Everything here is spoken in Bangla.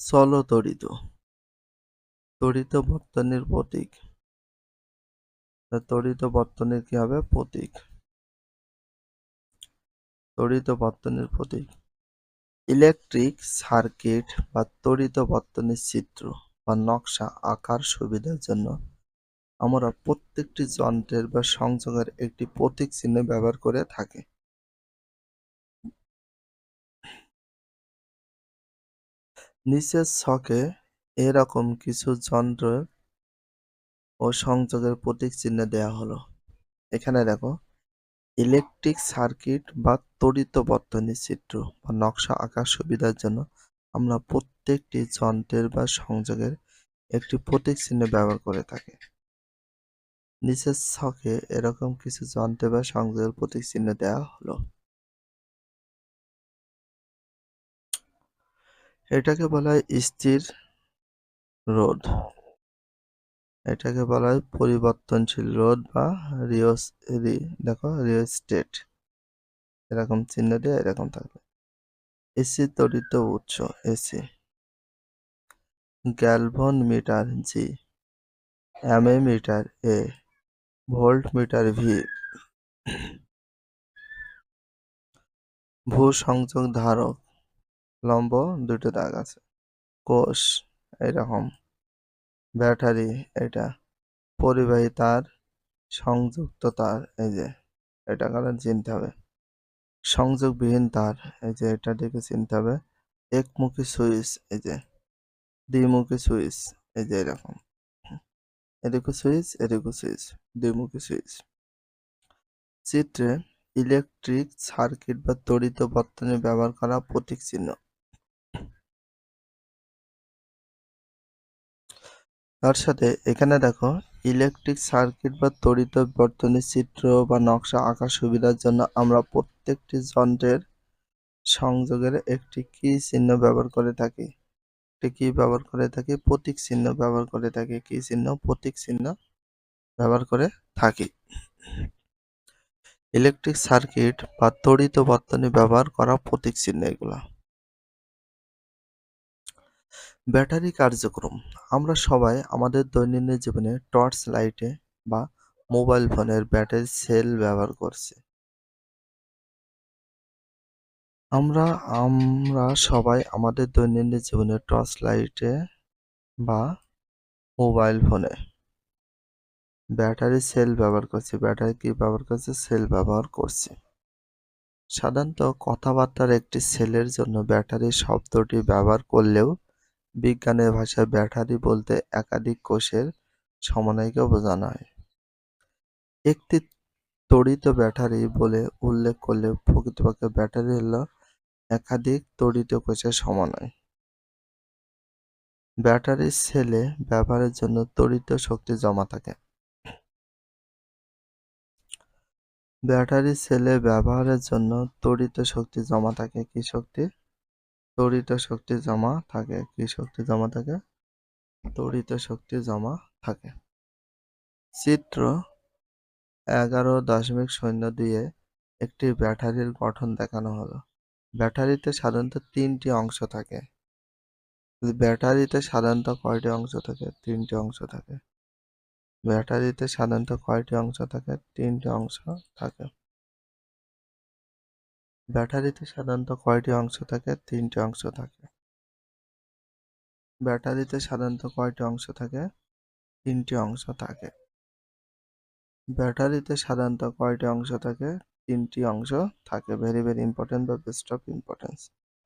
চলো তড়িৎ। তড়িৎ বর্তনীর প্রতীক। তা তড়িৎ বর্তনীর কি হবে? প্রতীক। তড়িৎ বর্তনীর প্রতীক। ইলেকট্রিক সার্কিট বা তড়িৎ বর্তনীর চিত্র বা নকশা আঁকার সুবিধার জন্য আমরা প্রত্যেকটি যন্ত্রের বা সংযোগের একটি প্রতীক চিহ্ন ব্যবহার করে থাকি। নিচের ছকে এরকম কিছু যন্ত্র ও সংযোগের প্রতীক চিহ্ন দেওয়া হলো। এখানে দেখো, ইলেকট্রিক সার্কিট বা তড়িৎ বর্তনী চিত্র বা নকশা আঁকার সুবিধার জন্য আমরা প্রত্যেকটি যন্ত্রের বা সংযোগের একটি প্রতীক চিহ্ন ব্যবহার করে থাকি। নিচের ছকে এরকম কিছু যন্ত্র বা সংযোগের প্রতীক চিহ্ন দেওয়া হলো। এটাকে বলা হয় স্থির রোধ। এটাকে বলা হয় পরিবর্তনশীল রোধ বা রিওস দেখো রিওস্টেট এরকম চিহ্ন দিয়ে এরকম থাকবে। এসি তড়িৎ উৎস, AC. Galvanometer, G. MA meter, A. Voltmeter, V. ভূ সংযোগ ধারক। লম্ব দুটো দাগ আছে। কোষ এরকম ব্যাটারি, এটা। পরিবাহী তার, সংযুক্ত তার, এই যে, এটা কারণ চিনতে হবে। সংযোগবিহীন তার, এই যে এটা দেখে চিনতে হবে। একমুখী সুইচ, এই যে, দ্বিমুখী সুইচ, এই যে, এরকম। এদিকে সুইচ এদিকে সুইচ, দ্বিমুখী সুইচ। চিত্রে ইলেকট্রিক সার্কিট বা তড়িৎ বর্তনী ব্যবহার করা প্রতীক চিহ্ন। তার সাথে এখানে দেখো, ইলেকট্রিক সার্কিট বা তড়িৎ বর্তনীর চিত্র বা নকশা আঁকার সুবিধার জন্য আমরা প্রত্যেকটি যন্ত্রের সংযোগের একটি কি চিহ্ন ব্যবহার করে থাকি। একটি কি ব্যবহার করে থাকি, প্রতীক চিহ্ন ব্যবহার করে থাকি, কি চিহ্ন, প্রতীক চিহ্ন ব্যবহার করে থাকি। ইলেকট্রিক সার্কিট বা তড়িৎ বর্তনী ব্যবহার করা প্রতীক চিহ্ন এগুলা। ব্যাটারি কার্যক্রম। আমরা সবাই আমাদের দৈনন্দিন জীবনে টর্চ লাইটে বা মোবাইল ফোনের ব্যাটারি সেল ব্যবহার করছি। আমরা আমরা সবাই আমাদের দৈনন্দিন জীবনে টর্চ লাইটে বা মোবাইল ফোনে ব্যাটারি সেল ব্যবহার করছি। ব্যাটারি কি ব্যবহার করছে? সেল ব্যবহার করছি। সাধারণত কথাবার্তার একটি সেলের জন্য ব্যাটারি শব্দটি ব্যবহার করলেও বিজ্ঞানের ভাষায় ব্যাটারি বলতে একাধিক কোষের সমন্বয়কে বোঝানো হয়। একটি তড়িৎ ব্যাটারি বলে উল্লেখ করলে প্রকৃতপক্ষে ব্যাটারি হল একাধিক তড়িৎ কোষের সমন্বয়। ব্যাটারির সেলে ব্যবহারের জন্য তড়িৎ শক্তি জমা থাকে। ব্যাটারি সেলে ব্যবহারের জন্য তড়িৎ শক্তি জমা থাকে কি শক্তি? তড়িৎ শক্তি জমা থাকে। কি শক্তি জমা থাকে? তড়িৎ শক্তি জমা থাকে। চিত্র এগারো দশমিক শূন্য দুইয়ে একটি ব্যাটারির গঠন দেখানো হলো। ব্যাটারিতে সাধারণত তিনটি অংশ থাকে। ব্যাটারিতে সাধারণত কয়টি অংশ থাকে? তিনটি অংশ থাকে। ব্যাটারিতে সাধারণত কয়টি অংশ থাকে? তিনটি অংশ থাকে। ব্যাটারিতে সাধারণত কয়টি অংশ থাকে? তিনটি অংশ থাকে। ব্যাটারিতে সাধারণত কয়টি অংশ থাকে? তিনটি অংশ থাকে। ব্যাটারিতে সাধারণত কয়টি অংশ থাকে? তিনটি অংশ থাকে। ভেরি ভেরি ইম্পর্টেন্ট বা বেস্ট অফ ইম্পর্টেন্স